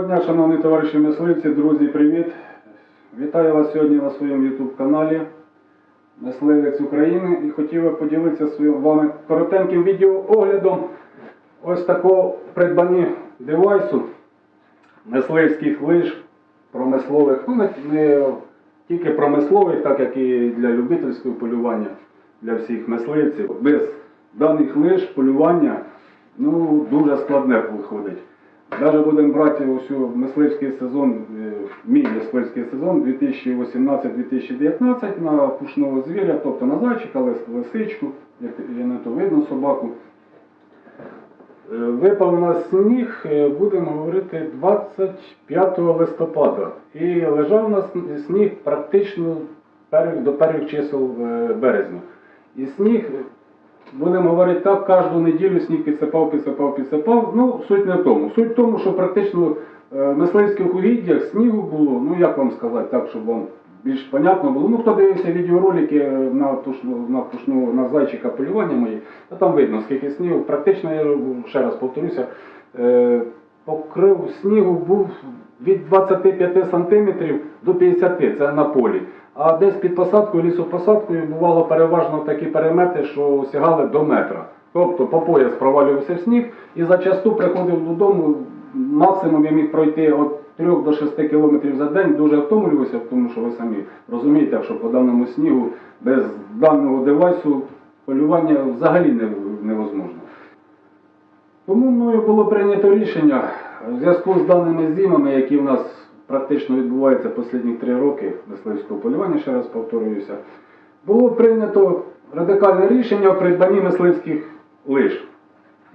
Доброго дня, шановні товариші мисливці, друзі, привіт! Вітаю вас сьогодні на своєму YouTube каналі Мисливець України і хотів би поділитися з вами коротеньким відеооглядом ось такого придбання девайсу мисливських лиж промислових, ну не, тільки промислових, так як і для любительського полювання для всіх мисливців. Без даних лиж полювання ну, дуже складне виходить. Навіть будемо брати ось мисливський сезон, мій мисливський сезон 2018-2019 на пушного звіря, тобто на зайчика, лисичку, як не то видно собаку. Е, Випав у нас сніг, е, будемо говорити 25 листопада. І лежав у нас сніг практично до перших чисел березня. І сніг Будемо говорити так, кожну неділю сніг підсипав, підсипав, підсипав. Ну, суть не в тому. Суть в тому, що практично е, в мисливських угіддях снігу було, ну як вам сказати, так, щоб вам більш понятно було. Ну, хто дивився відеоролики на пушну, на пушну, на зайчика полювання мої, то там видно, скільки снігу. Практично, я ще раз повторюся, е, покрив снігу був від 25 см до 50 це на полі. А десь під посадкою, лісопосадкою бувало переважно такі перемети, що сягали до метра. Тобто по пояс провалювався в сніг і зачасту приходив додому. Максимум я міг пройти від 3 до 6 кілометрів за день, дуже втомлювався, тому що ви самі розумієте, що по даному снігу без даного девайсу полювання взагалі невозможно. Тому мною було прийнято рішення в зв'язку з даними зимами, які в нас практично відбуваються останні три роки мисливського полювання, ще раз повторююся, було прийнято радикальне рішення в придбанні мисливських лиж.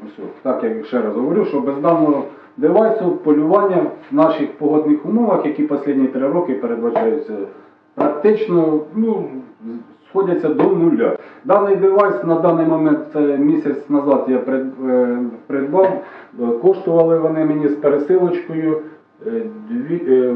Ось, от, так я ще раз говорю, що без даного девайсу полювання в наших погодних умовах, які останні три роки передбачаються, практично ну, сходяться до нуля. Даний девайс на даний момент, це місяць назад я е, придбав, коштували вони мені з пересилочкою, дві, е,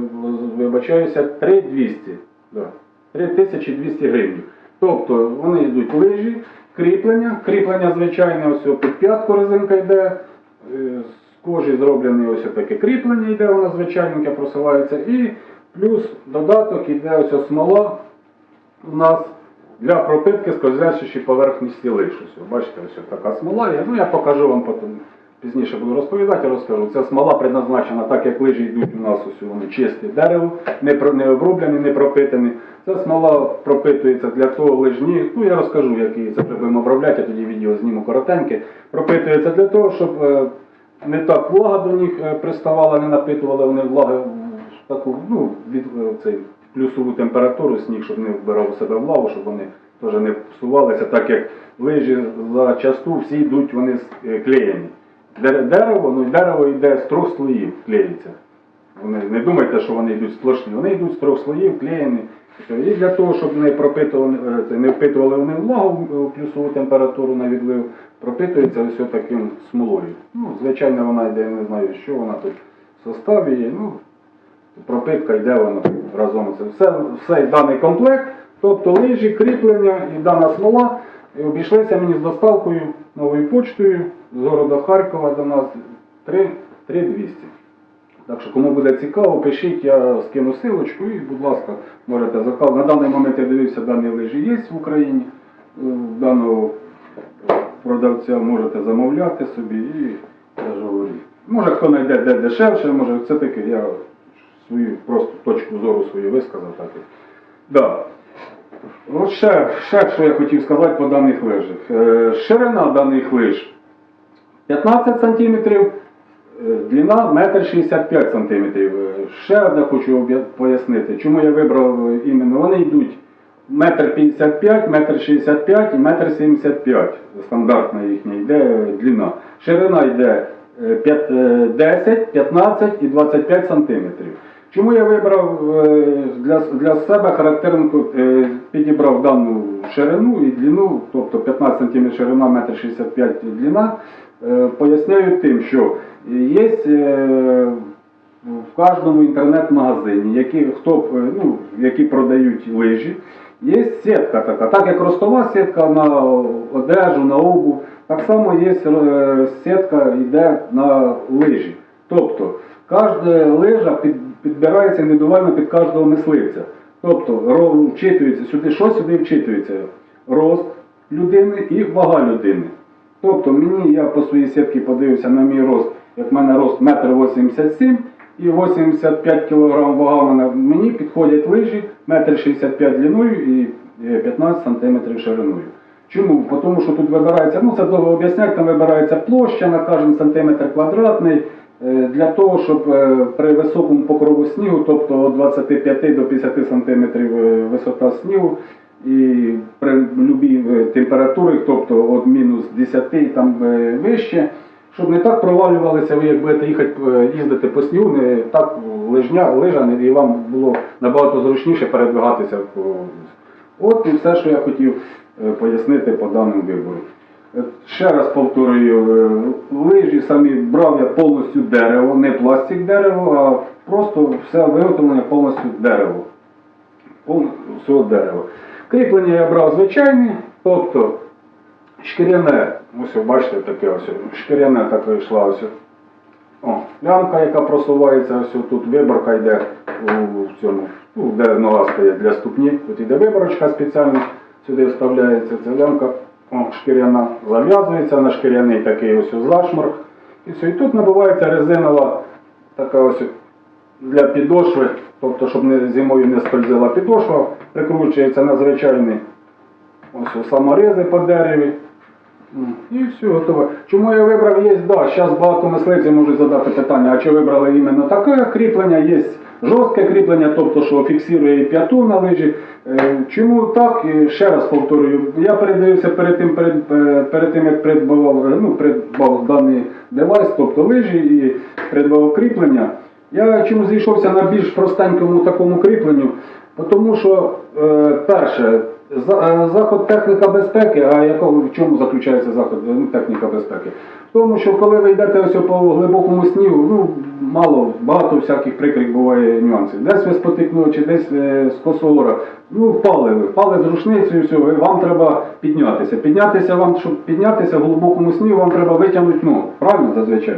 вибачаюся, 3200. Да. 3200 гривень. Тобто вони йдуть лижі, кріплення, кріплення звичайне, ось під п'ятку резинка йде, е, з кожі зроблене ось таке кріплення йде, воно звичайненьке просувається. І плюс додаток йде ось смола у нас для пропитки скользящої поверхності. Ось, бачите, ось така смола. Ну я покажу вам потім. Пізніше буду розповідати, розкажу. Ця смола предназначена так, як лижі йдуть у нас ось вони чисті дерево, не, не оброблені, не пропитані. Ця смола пропитується для того лижні. Ну я розкажу, які це будемо обробляти, я тоді відео зніму коротеньке. Пропитується для того, щоб е, не так влага до них е, приставала, не напитували вони влаги таку, ну, від е, цей, плюсову температуру сніг, щоб не вбирав у себе влагу, щоб вони теж не псувалися, так як лижі зачасту всі йдуть вони клеєні. Дер- Дерево, ну дерево йде з трьох слоїв, клеїться. Вони не думайте, що вони йдуть сплошні, вони йдуть з трьох слоїв, клеєні. І для того, щоб не пропитували, е, не впитували вони влагу плюсову температуру на відлив, пропитується ось таким смолою. Ну, звичайно, вона йде, я не знаю, що вона тут в составі є. Ну, пропитка йде вона разом. Це все, все даний комплект, тобто лижі, кріплення і дана смола. І обійшлися мені з доставкою новою почтою з города Харкова до нас 3 3200. Так що, кому буде цікаво, пишіть, я скину силочку і, будь ласка, можете заказати. На даний момент я дивився, дані лижі є в Україні. Е, Даного продавця можете замовляти собі і я. Може хто знайде де дешевше, може все-таки я свою просто точку зору свою висказав. Так. Да. От ще, ще що я хотів сказати по даних лижах. Е, Ширина даних лиж 15 см, длина 1,65 см. Ще одне хочу пояснити, чому я вибрав е, іменно. Вони йдуть 1,55 м, 1,65 м і 1,75 м. Стандартна їхня йде е, длина. Ширина йде е, е, 10, 15 і 25 см. Чому я вибрав е, для, для себе характернку, е, підібрав дану ширину і длину, тобто 15 см ширина, 1,65 м длина, е, поясняю тим, що є в кожному інтернет-магазині, які, хто, ну, які продають лижі, є сітка така, так як ростова сітка на одежу, на обув, так само є сітка йде на лижі. Тобто Кожна лижа під, підбирається індивідуально під кожного мисливця. Тобто вчитується сюди, що сюди вчитується? Рост людини і вага людини. Тобто мені, я по своїй сітці подивився на мій рост, як в мене рост 1,87 м і 85 кг вага в мене, мені підходять лижі 1,65 м длиною і е, 15 см шириною. Чому? Тому що тут вибирається, ну це довго об'ясняти, там вибирається площа на кожен сантиметр квадратний. Е, Для того, щоб е, при високому покрову снігу, тобто від 25 до 50 см висота снігу, і при будь-якій е, температурі, тобто від мінус 10 і там е, вище, щоб не так провалювалися, ви як будете їхати е, їздити по снігу, не так лижня, лижа, і вам було набагато зручніше передвигатися. От і все, що я хотів е, пояснити по даному вибору. Ще раз повторюю, е, лижі самі брав я повністю дерево, не пластик дерево, а просто все виготовлення повністю дерево. Повністю дерева. Кріплення я брав звичайне, тобто шкіряне, ось бачите таке ось, шкіряне таке йшла ось. О, лямка, яка просувається, ось тут виборка йде у цьому, ну, де нога стоїть для ступні. Тут йде виборочка спеціальна, сюди вставляється ця лямка, о, шкіряна зав'язується на шкіряний такий ось зашморг. І все. І тут набувається резинова така ось для підошви, тобто, щоб не, зимою не скользила підошва, прикручується на звичайний ось саморези по дереві. І все, готово. Чому я вибрав, є, да, зараз багато мисливців можуть задати питання, а чи вибрали іменно таке кріплення, є жорстке кріплення, тобто, що фіксує п'яту на лижі. Е, Чому так? Ще раз повторюю, я передивився перед тим, перед, е, перед тим як придбавав, е, ну, придбав даний девайс, тобто лижі і придбав кріплення. Я чому зійшовся на більш простенькому такому кріпленню, тому що, е, перше, е, заход техніка безпеки, а в чому заключається заход е, ну, техніка безпеки? В тому, що коли ви йдете ось по глибокому снігу, ну мало, багато всяких прикрих буває нюансів. Десь ви спотикнули, чи десь з косогора, ну впали ви, впали з рушницею, все, вам треба піднятися. Піднятися вам, щоб піднятися в глибокому снігу, вам треба витягнути ногу, правильно зазвичай?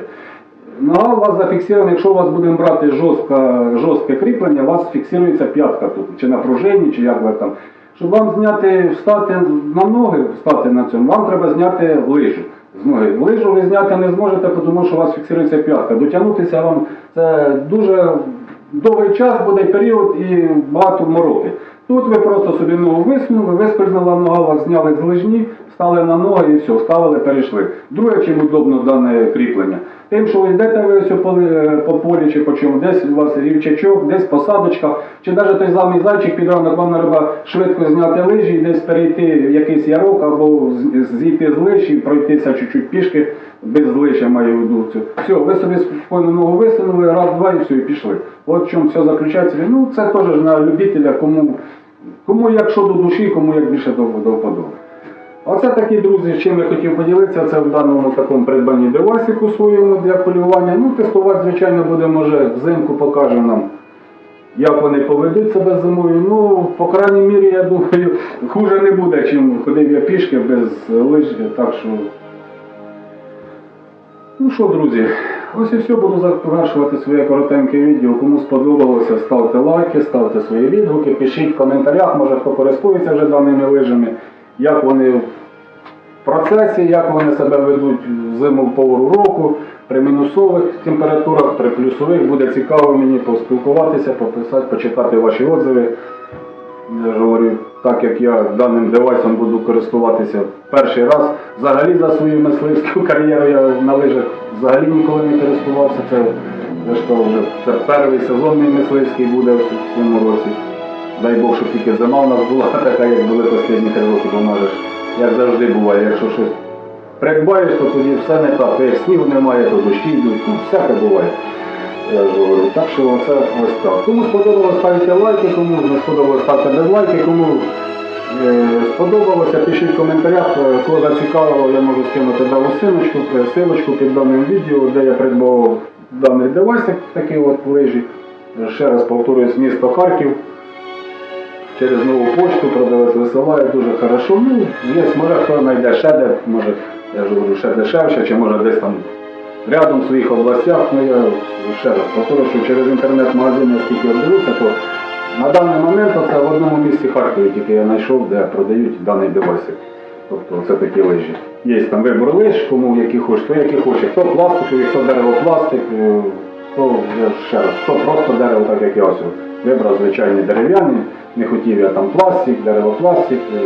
Нога у вас зафіксована, якщо у вас будемо брати жорстке, жорстке кріплення, у вас фіксується п'ятка тут, чи на пружині, чи як ви там. Щоб вам зняти, встати на ноги, встати на цьому, вам треба зняти лижу з ноги. Лижу ви зняти не зможете, тому що у вас фіксується п'ятка. Дотягнутися вам це дуже довгий час буде період і багато мороки. Тут ви просто собі ногу висунули, вискользнула нога, вас зняли з лижні, стали на ноги і все, ставили, перейшли. Друге, чим удобно дане кріплення. Тим, що ви йдете ви ось по, по полі чи по чому, десь у вас рівчачок, десь посадочка, чи навіть той самий зайчик під ранок, вам треба швидко зняти лижі і десь перейти в якийсь ярок або зійти з лиж і пройтися чуть-чуть пішки, без лиш, я маю виду. Все, ви собі спокійно ногу висунули, раз, два і все, і пішли. От в чому все заключається. Ну, це теж на любителя, кому, кому як що до душі, кому як більше до вподоби. Оце такі друзі, чим я хотів поділитися, це в даному такому придбанні девайсику своєму для полювання. Ну, тестувати, звичайно, буде, може, взимку покаже нам, як вони поведуть себе зимою. Ну, по крайній мірі, я думаю, хуже не буде, чим ходив я пішки без лиж, так що. Ну що, друзі, ось і все, буду завершувати своє коротеньке відео. Кому сподобалося, ставте лайки, ставте свої відгуки, пишіть в коментарях, може хто користується вже даними лижами, як вони в процесі, як вони себе ведуть в зиму в пору року, при мінусових температурах, при плюсових. Буде цікаво мені поспілкуватися, пописати, почитати ваші отзиви. Я ж говорю, так як я даним девайсом буду користуватися перший раз, взагалі за свою мисливську кар'єру я на лижах взагалі ніколи не користувався. Це, ж кажу, вже це перший сезон мій мисливський буде в цьому році. Дай Бог, щоб тільки зима у нас була така, як були останні три роки, бо ж, як завжди буває, якщо щось придбаєш, то тоді все не так. Як снігу немає, то дощі йдуть, ну, всяке буває. Я ж говорю. Так що це ось так. Кому сподобалось, ставте лайки, кому не сподобалось, ставте дизлайки, кому е, сподобалося, пишіть в коментарях, е, кого зацікавило, я можу скинути дану силочку, е, силочку під даним відео, де я придбав даний девайсик, такий от лижі. Ще раз повторюсь, місто Харків. Через нову почту продавець висилає дуже хорошо. Ну, є, може хто знайде ще де, може, я ж говорю, ще дешевше, чи може десь там рядом в своїх областях. Ну я ще раз повторю, що через інтернет-магазин я скільки дивився, то на даний момент це в одному місці Харкові тільки я знайшов, де продають даний девайсик. Тобто це такі лижі. Є там вибор лиж, кому які хоче, хто які хоче, хто пластикові, хто деревопластик, е, хто ще раз, хто просто дерево, так як я ось вибрав звичайні дерев'яні, не хотів я там пластик, деревопластик. е,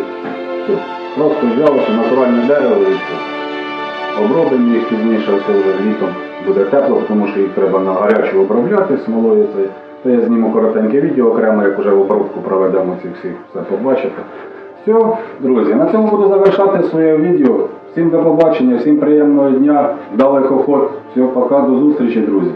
все. Просто взяв ось натуральне дерево і все. Обробимо їх пізніше, все вже літом буде тепло, тому що їх треба на гарячу обробляти смолою. Це. То я зніму коротеньке відео окремо, як вже в обробку проведемо ці всі, все побачите. Все, друзі, на цьому буду завершати своє відео. Всім до побачення, всім приємного дня, вдалих охот. Все, пока, до зустрічі, друзі.